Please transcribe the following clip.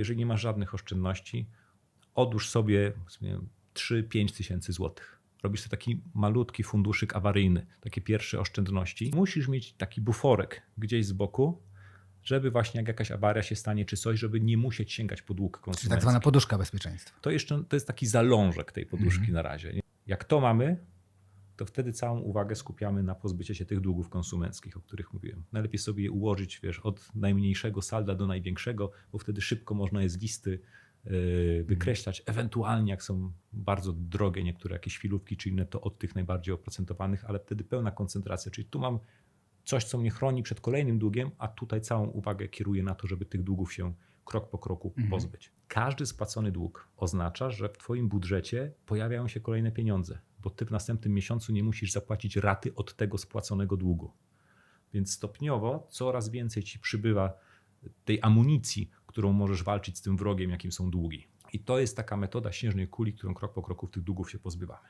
Jeżeli nie masz żadnych oszczędności, odłóż sobie 3-5 tysięcy złotych. Robisz sobie taki malutki funduszyk awaryjny, takie pierwsze oszczędności. Musisz mieć taki buforek gdzieś z boku, żeby właśnie jak jakaś awaria się stanie czy coś, żeby nie musieć sięgać po dług Czyli tak konsumencki. zwana poduszka bezpieczeństwa. To jeszcze to jest taki zalążek tej poduszki Mhm. na razie. Jak to mamy, to wtedy całą uwagę skupiamy na pozbycie się tych długów konsumenckich, o których mówiłem. Najlepiej sobie je ułożyć, wiesz, od najmniejszego salda do największego, bo wtedy szybko można je z listy yy, wykreślać. Ewentualnie, jak są bardzo drogie niektóre jakieś chwilówki czy inne, to od tych najbardziej oprocentowanych, ale wtedy pełna koncentracja. Czyli tu mam coś, co mnie chroni przed kolejnym długiem, a tutaj całą uwagę kieruję na to, żeby tych długów się krok po kroku Mhm. pozbyć. Każdy spłacony dług oznacza, że w Twoim budżecie pojawiają się kolejne pieniądze, bo Ty w następnym miesiącu nie musisz zapłacić raty od tego spłaconego długu. Więc stopniowo coraz więcej Ci przybywa tej amunicji, którą możesz walczyć z tym wrogiem, jakim są długi. I to jest taka metoda śnieżnej kuli, którą krok po kroku tych długów się pozbywamy.